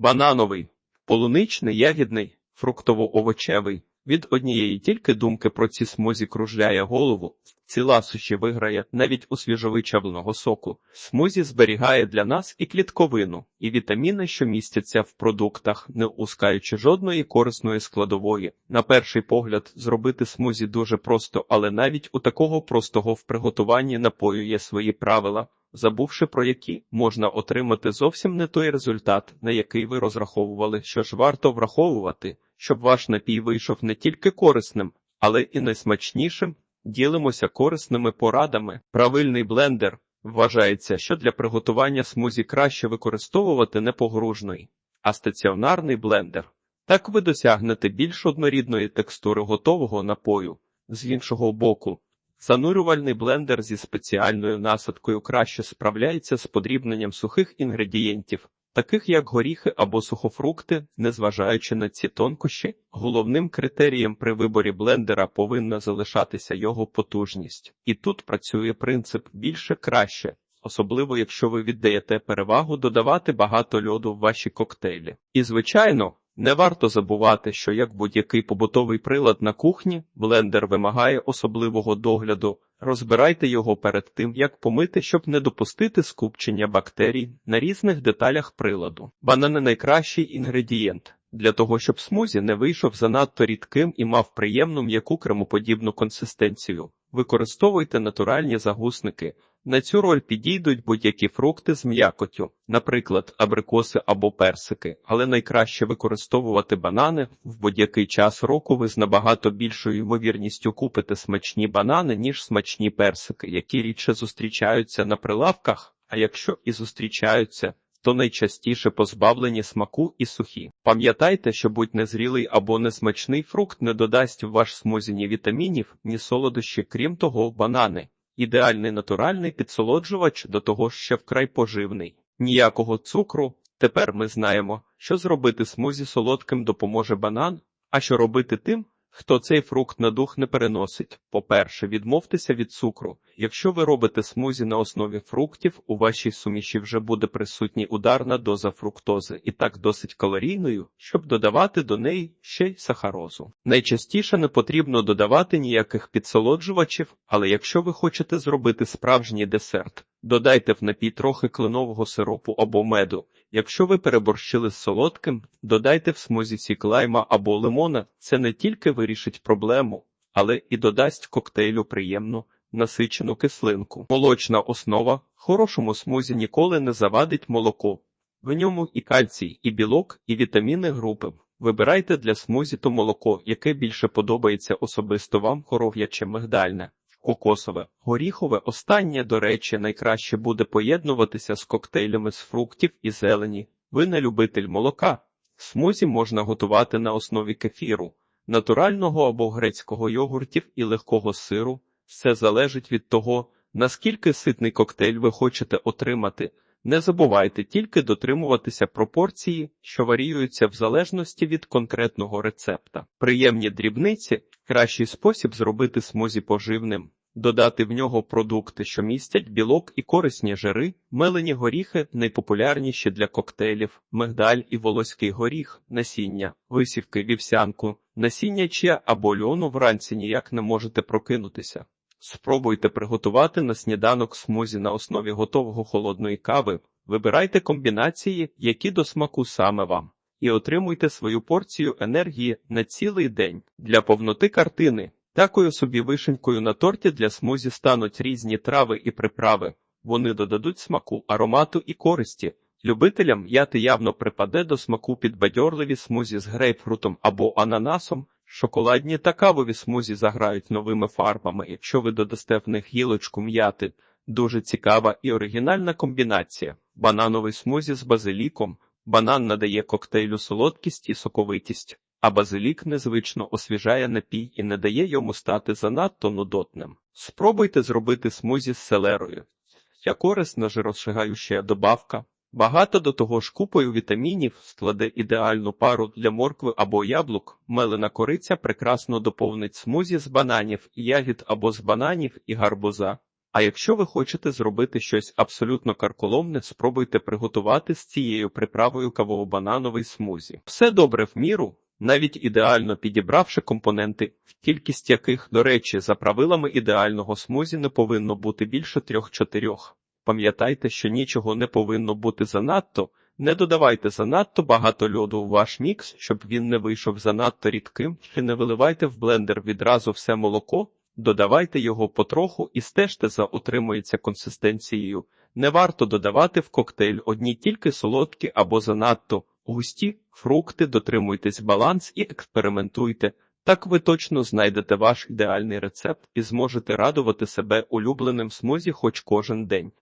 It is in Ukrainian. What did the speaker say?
банановий, полуничний, ягідний, фруктово-овочевий. Від однієї тільки думки про ці смузі кружляє голову, ціла суші виграє навіть у свіжовичавленого соку. Смузі зберігає для нас і клітковину, і вітаміни, що містяться в продуктах, не ускаючи жодної корисної складової. На перший погляд, зробити смузі дуже просто, але навіть у такого простого в приготуванні напою є свої правила. Забувши про які можна отримати зовсім не той результат, на який ви розраховували, що ж варто враховувати, щоб ваш напій вийшов не тільки корисним, але і найсмачнішим. Ділимося корисними порадами. Правильний блендер вважається, що для приготування смузі краще використовувати не погружний, а стаціонарний блендер. Так ви досягнете більш однорідної текстури готового напою. З іншого боку, Занурювальний блендер зі спеціальною насадкою краще справляється з подрібненням сухих інгредієнтів, таких як горіхи або сухофрукти, незважаючи на ці тонкощі, головним критерієм при виборі блендера повинна залишатися його потужність. І тут працює принцип більше краще. Особливо, якщо ви віддаєте перевагу додавати багато льоду в ваші коктейлі. І, звичайно, не варто забувати, що як будь-який побутовий прилад на кухні, блендер вимагає особливого догляду. Розбирайте його перед тим, як помити, щоб не допустити скупчення бактерій на різних деталях приладу. Банани найкращий інгредієнт. Для того, щоб смузі не вийшов занадто рідким і мав приємну м'яку кремоподібну консистенцію, використовуйте натуральні загусники. На цю роль підійдуть будь-які фрукти з м'якотю, наприклад, абрикоси або персики, але найкраще використовувати банани. В будь-який час року ви з набагато більшою ймовірністю купите смачні банани, ніж смачні персики, які рідше зустрічаються на прилавках, а якщо і зустрічаються, то найчастіше позбавлені смаку і сухі. Пам'ятайте, що будь незрілий або несмачний фрукт не додасть в ваш смузі ні вітамінів, ні солодощі, крім того, банани. Ідеальний натуральний підсолоджувач до того ж ще вкрай поживний. Ніякого цукру. Тепер ми знаємо, що зробити смузі солодким допоможе банан, а що робити тим, хто цей фрукт на дух не переносить. По-перше, відмовтеся від цукру. Якщо ви робите смузі на основі фруктів, у вашій суміші вже буде присутній ударна доза фруктози і так досить калорійною, щоб додавати до неї ще й сахарозу. Найчастіше не потрібно додавати ніяких підсолоджувачів, але якщо ви хочете зробити справжній десерт, додайте в напій трохи кленового сиропу або меду. Якщо ви переборщили з солодким, додайте в смузі сік лайма або лимона. Це не тільки вирішить проблему, але і додасть коктейлю приємну насичену кислинку. Молочна основа хорошому смузі ніколи не завадить молоко. В ньому і кальцій, і білок, і вітаміни групи. Вибирайте для смузі то молоко, яке більше подобається особисто вам коров'яче мигдальне. Кокосове, горіхове останнє, до речі, найкраще буде поєднуватися з коктейлями з фруктів і зелені. Ви не любитель молока. Смузі можна готувати на основі кефіру, натурального або грецького йогуртів і легкого сиру. Все залежить від того, наскільки ситний коктейль ви хочете отримати. Не забувайте тільки дотримуватися пропорції, що варіюються в залежності від конкретного рецепта. Приємні дрібниці кращий спосіб зробити смузі поживним. Додати в нього продукти, що містять білок і корисні жири, мелені горіхи найпопулярніші для коктейлів, мигдаль і волоський горіх, насіння, висівки, вівсянку, насіння чия або льону вранці ніяк не можете прокинутися. Спробуйте приготувати на сніданок смузі на основі готового холодної кави. Вибирайте комбінації, які до смаку саме вам, і отримуйте свою порцію енергії на цілий день. Для повноти картини. Такою собі вишенькою на торті для смузі стануть різні трави і приправи. Вони додадуть смаку, аромату і користі. Любителям м'яти явно припаде до смаку підбадьорливі смузі з грейпфрутом або ананасом. Шоколадні та кавові смузі заграють новими фарбами, якщо ви додасте в них гілочку м'яти. Дуже цікава і оригінальна комбінація. Банановий смузі з базиліком. Банан надає коктейлю солодкість і соковитість, а базилік незвично освіжає напій і не дає йому стати занадто нудотним. Спробуйте зробити смузі з селерою. Ця корисна жиросшигаюча добавка. Багато до того ж купою вітамінів складе ідеальну пару для моркви або яблук. Мелена кориця прекрасно доповнить смузі з бананів, ягід або з бананів і гарбуза. А якщо ви хочете зробити щось абсолютно карколомне, спробуйте приготувати з цією приправою кавово-банановий смузі. Все добре в міру, навіть ідеально підібравши компоненти, кількість яких, до речі, за правилами ідеального смузі не повинно бути більше трьох-чотирьох. Пам'ятайте, що нічого не повинно бути занадто. Не додавайте занадто багато льоду у ваш мікс, щоб він не вийшов занадто рідким, і не виливайте в блендер відразу все молоко, додавайте його потроху і стежте за утримується консистенцією. Не варто додавати в коктейль одні тільки солодкі або занадто густі фрукти, дотримуйтесь баланс і експериментуйте. Так ви точно знайдете ваш ідеальний рецепт і зможете радувати себе улюбленим смузі хоч кожен день.